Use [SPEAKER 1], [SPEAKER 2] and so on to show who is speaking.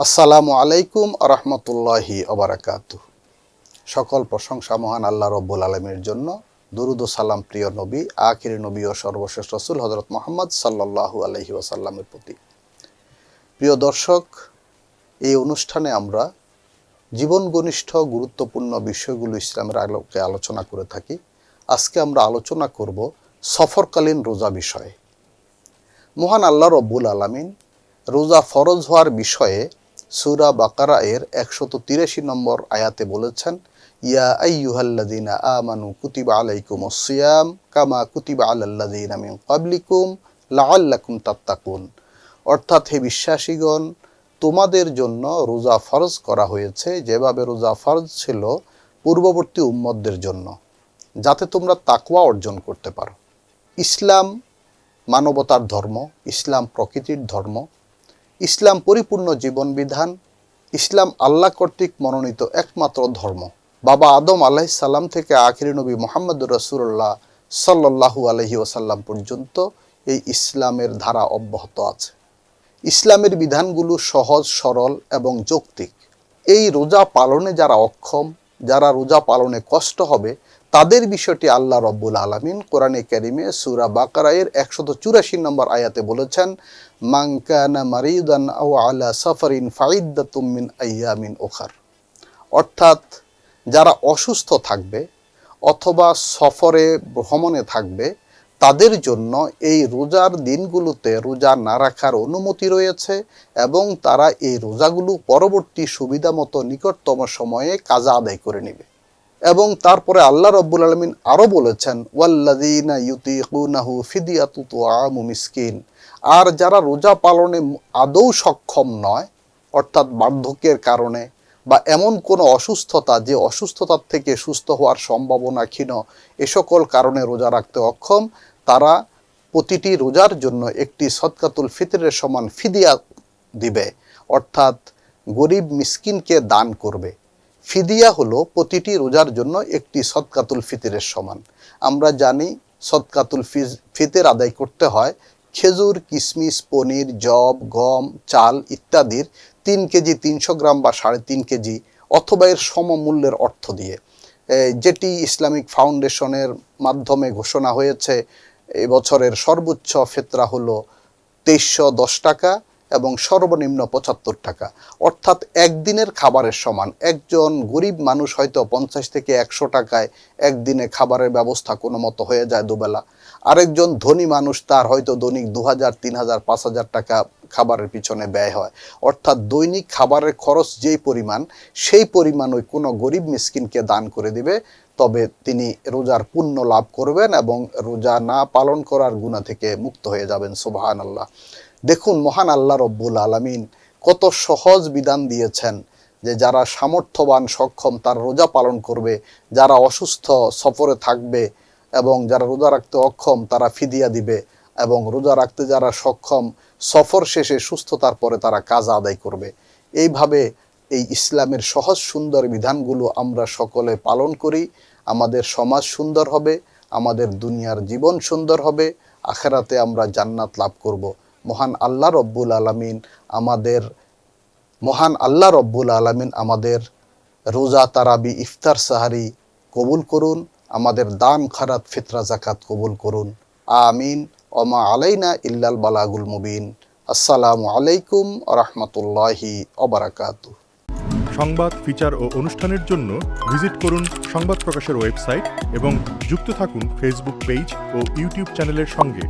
[SPEAKER 1] আসসালামু আলাইকুম রহমতুল্লাহি অবরাকাত সকল প্রশংসা মহান আল্লাহ রব্বুল আলমীর জন্য। দুরুদ সালাম প্রিয় নবী, আখির নবী ও সর্বশেষ রসুল হজরত মোহাম্মদ সাল্লাল্লাহু আলহি ওয়াসাল্লামের প্রতি। প্রিয় দর্শক, এই অনুষ্ঠানে আমরা জীবন ঘনিষ্ঠ গুরুত্বপূর্ণ বিষয়গুলো ইসলামের আলোকে আলোচনা করে থাকি। আজকে আমরা আলোচনা করব সফরকালীন রোজা বিষয়ে। মহান আল্লাহ রব্বুল আলামিন রোজা ফরজ হওয়ার বিষয়ে সুরা বাকারা এর একশত তিরাশি নম্বর আয়াতে বলেছেন, ইয়া আইয়ুহাল্লাযীনা আমানু কুতিবা আলাইকুম সিয়াম কামা কুতিবা আলাল্লাযীনা মিন ক্বাবলিকুম লাআল্লাকুম তাত্তাকুন। অর্থাৎ হে বিশ্বাসীগণ, তোমাদের জন্য রোজা ফরজ করা হয়েছে যেভাবে রোজা ফরজ ছিল পূর্ববর্তী উম্মতদের জন্য, যাতে তোমরা তাকওয়া অর্জন করতে পারো। ইসলাম মানবতার ধর্ম, ইসলাম প্রকৃতির ধর্ম ইসলাম পরিপূর্ণ জীবন বিধান ইসলাম আল্লাহ কর্তৃক মনোনীত একমাত্র ধর্ম। বাবা আদম আলাহ সাল্লাম থেকে আখিরি নবী মোহাম্মদ রসুল্লাহ সাল্লাহু আলহি ওসাল্লাম পর্যন্ত এই ইসলামের ধারা অব্যাহত আছে। ইসলামের বিধানগুলো সহজ, সরল এবং যৌক্তিক। এই রোজা পালনে যারা অক্ষম, যারা রোজা পালনে কষ্ট হবে তাদের বিষয়টি আল্লাহ রব্বুল আলমিন কোরআনে ক্যারিমে সুরা বাকারায়ের একশত চুরাশি নম্বর আয়াতে বলেছেন মাংকানা মারিদান আও আলা সাফারিন ফাইদ্দাতুমিন আইয়ামিন ওখার অর্থাৎ যারা অসুস্থ থাকবে অথবা সফরে ভ্রমণে থাকবে, তাদের জন্য এই রোজার দিনগুলোতে রোজা না রাখার অনুমতি রয়েছে এবং তারা এই রোজাগুলো পরবর্তী সুবিধা মতো নিকটতম সময়ে কাজা আদায় করে নেবে। এবং তারপরে আল্লাহ রব্বুল আলমিন আরও বলেছেন ওয়াল্লাদিনা ইউতিকুনাহু ফিদিয়াতু তুআমু মিসকিন। আর যারা রোজা পালনে আদৌ সক্ষম নয়, অর্থাৎ বার্ধক্যের কারণে বা এমন কোনো অসুস্থতা যে অসুস্থতার থেকে সুস্থ হওয়ার সম্ভাবনা ক্ষীণ, এ সকল কারণে রোজা রাখতে অক্ষম, তারা প্রতিটি রোজার জন্য একটি সৎকাতুল ফিতরের সমান ফিদিয়া দিবে, অর্থাৎ গরিব মিসকিনকে দান করবে। ফিদিয়া হলো প্রতিটি রোজার জন্য একটি সৎকাতুল ফিতরের সমান। আমরা জানি সৎকাতুল ফিতের আদায় করতে হয় খেজুর কিশমিশ পনির, জব, গম, চাল ইত্যাদির তিন কেজি তিনশো গ্রাম বা সাড়ে তিন কেজি অথবা এর সমমূল্যের অর্থ দিয়ে। যেটি ইসলামিক ফাউন্ডেশনের মাধ্যমে ঘোষণা হয়েছে এবছরের সর্বোচ্চ ফেতরা হলো তেইশশো দশ টাকা এবং সর্বনিম্ন পঁচাত্তর টাকা। অর্থাৎ একদিনের খাবারের সমান। একজন গরিব মানুষ হয়তো পঞ্চাশ থেকে একশো টাকায় একদিনে খাবারের ব্যবস্থা কোনো মতো হয়ে যায় দুবেলা। আরেকজন ধনী মানুষ তার হয়তো দৈনিক দু হাজার, তিন হাজার, পাঁচ হাজার টাকা খাবারের পিছনে ব্যয় হয়। অর্থাৎ দৈনিক খাবারের খরচ যেই পরিমাণ, সেই পরিমাণ ওই কোনো গরিব মিসকিনকে দান করে দিবে। তবে তিনি রোজার পুণ্য লাভ করবেন এবং রোজা না পালন করার গুণা থেকে মুক্ত হয়ে যাবেন সুবাহান আল্লাহ দেখুন, মহান আল্লাহ রব্বুল আলমিন কত সহজ বিধান দিয়েছেন যে যারা সামর্থ্যবান, সক্ষম, তার রোজা পালন করবে, যারা অসুস্থ, সফরে থাকবে এবং যারা রোজা রাখতে অক্ষম, তারা ফিদিয়া দিবে এবং রোজা রাখতে যারা সক্ষম, সফর শেষে সুস্থতার পরে তারা কাজ আদায় করবে। এইভাবে এই ইসলামের সহজ, সুন্দর বিধানগুলো আমরা সকলে পালন করি। আমাদের সমাজ সুন্দর হবে, আমাদের দুনিয়ার জীবন সুন্দর হবে, আখেরাতে আমরা জান্নাত লাভ করব। মহান আল্লাহ রব্বুল আলমিন আমাদের, মহান আল্লাহ রব্বুল আলমিন আমাদের রোজা, তারাবি, ইফতার, সাহারি কবুল করুন, আমাদের দান, খারাত, ফিতরা জাকাত কবুল করুন। আমিন। ওমা আলাইনা ইল্লাল বালাগুল মুবিন। আসসালামু আলাইকুম রহমতুল্লাহি অবরাকাতু
[SPEAKER 2] সংবাদ, ফিচার ও অনুষ্ঠানের জন্য ভিজিট করুন সংবাদ প্রকাশের ওয়েবসাইট এবং যুক্ত থাকুন ফেসবুক পেজ ও ইউটিউব চ্যানেলের সঙ্গে।